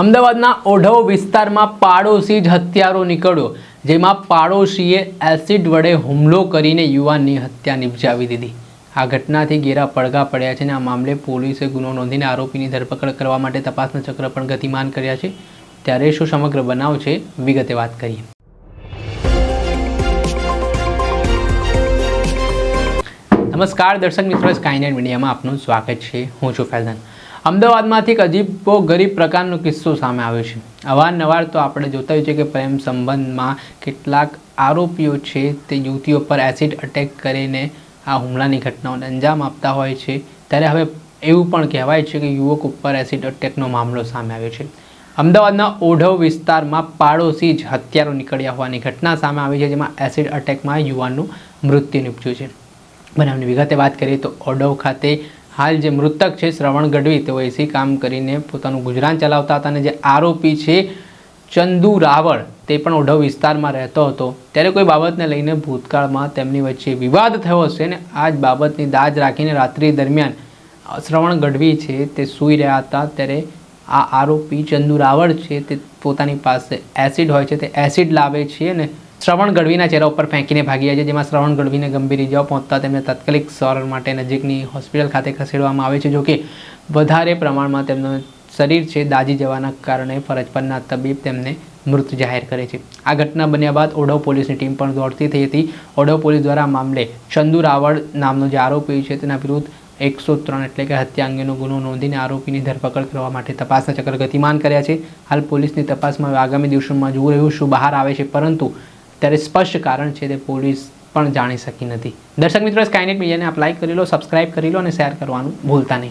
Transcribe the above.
અમદાવાદના ઓઢવ વિસ્તારમાં પાડોશી જ હત્યારો નીકળ્યો, જેમાં પાડોશીએ એસિડ વડે હુમલો કરીને યુવાનની હત્યા નિપજાવી દીધી. આ ઘટનાથી ઘેરા પડઘા પડ્યા છે અને આ મામલે પોલીસે ગુનો નોંધીને આરોપીની ધરપકડ કરવા માટે તપાસના ચક્ર પણ ગતિમાન કર્યા છે. ત્યારે શું સમગ્ર બનાવ છે, વિગતે વાત કરીએ. નમસ્કાર, દર્શક મિત્રો સ્કાયનેટ મીડિયામાં આપનું સ્વાગત છે. હું છું ફૈઝાન. અમદાવાદમાંથી એક અજીબો ગરીબ પ્રકારનો કિસ્સો સામે આવ્યો છે. અવારનવાર તો આપણે જોતા હોય છે કે પ્રેમ સંબંધમાં કેટલાક આરોપીઓ છે તે યુવતીઓ પર એસિડ અટેક કરીને આ હુમલાની ઘટનાઓને અંજામ આપતા હોય છે. ત્યારે હવે એવું પણ કહેવાય છે કે યુવક ઉપર એસિડ અટેકનો મામલો સામે આવ્યો છે. અમદાવાદના ઓઢવ વિસ્તારમાં પાડોશી જ હત્યારો નીકળ્યા હોવાની ઘટના સામે આવી છે, જેમાં એસિડ અટેકમાં યુવાનનું મૃત્યુ નીપજ્યું છે. બનાવની વિગતે વાત કરીએ તો ઓઢવ ખાતે હાલ જે મૃતક છે, શ્રવણ ગઢવી, તેઓ એસી કામ કરીને પોતાનું ગુજરાન ચલાવતા હતા અને જે આરોપી છે, ચંદુ રાવળ, તે પણ ઓઢવ વિસ્તારમાં રહેતો હતો. ત્યારે કોઈ બાબતને લઈને ભૂતકાળમાં તેમની વચ્ચે વિવાદ થયો હશે ને આ જ બાબતની દાજ રાખીને રાત્રિ દરમિયાન શ્રવણ ગઢવી છે, તે સૂઈ રહ્યા હતા. ત્યારે આ આરોપી ચંદુ રાવળ છે, તે પોતાની પાસે એસિડ હોય છે, તે એસિડ લાવે છે અને શ્રવણ ગઢવીના ચહેરા ઉપર ફેંકીને ભાગી જાય છે, જેમાં શ્રવણ ગઢવીને ગંભીર ઇજાઓ પહોંચતા તેમને તાત્કાલિક સારવાર માટે નજીકની હોસ્પિટલ ખાતે ખસેડવામાં આવે છે જોકે વધારે પ્રમાણમાં તેમનું શરીર છે દાજી જવાના કારણે ફરજ પરના તબીબ તેમને મૃત જાહેર કરે છે. આ ઘટના બન્યા બાદ ઓઢવ પોલીસની ટીમ પણ દોડતી થઈ હતી. ઓઢવ પોલીસ દ્વારા મામલે ચંદુ રાવળ નામનો જે આરોપી છે, તેના વિરુદ્ધ એકસો ત્રણ એટલે કે હત્યા અંગેનો ગુનો નોંધીને આરોપીની ધરપકડ કરવા માટે તપાસના ચક્ર ગતિમાન કર્યા છે. હાલ પોલીસની તપાસમાં આગામી દિવસોમાં જોવું રહ્યું શું બહાર આવે છે, પરંતુ ત્યારે સ્પષ્ટ કારણ છે તે પોલીસ પણ જાણી શકી નથી. દર્શક મિત્રો સ્કાયનેટ મીડિયાને આપ લાઇક કરી લો સબસ્ક્રાઇબ કરી લો અને શેર કરવાનું ભૂલતા નહીં.